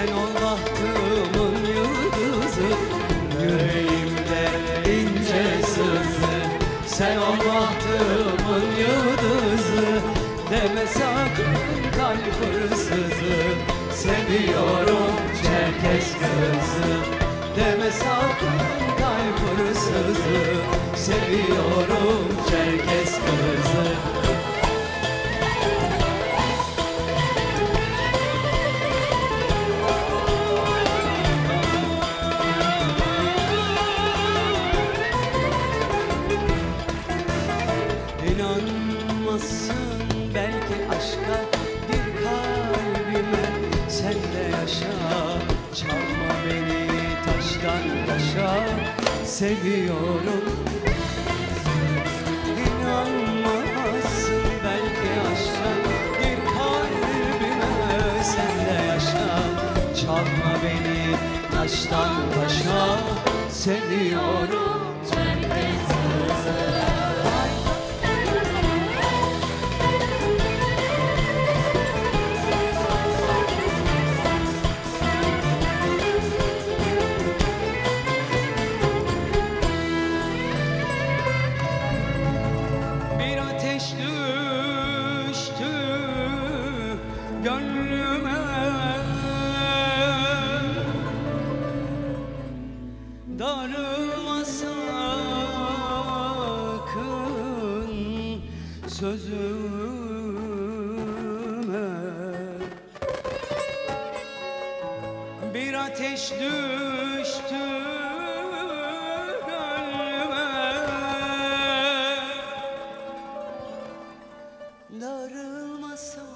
Sen ol bahtımın yıldızı Yüreğimde ince sızı Sen ol bahtımın yıldızı Deme sakın kalp hırsızı. Seviyorum Çerkes kızı Deme sakın kalp hırsızı. Seviyorum Çerkes taşa Seviyorum. İnanmazsın belki aşka bir kalbime Sen de yaşa. Çalma beni taştan taşa Seviyorum Darılma sakın sözüme. Bir ateş düştü gönlüme Darılma sakın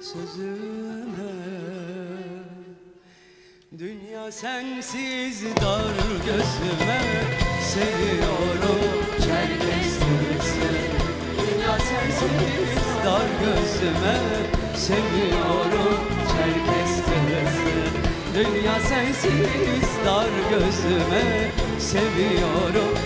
sözüme Dünya sensiz dar gözüme Seviyorum Çerkes kızı Dünya sensiz dar gözüme Seviyorum Çerkes kızı Dünya sensiz dar gözüme Seviyorum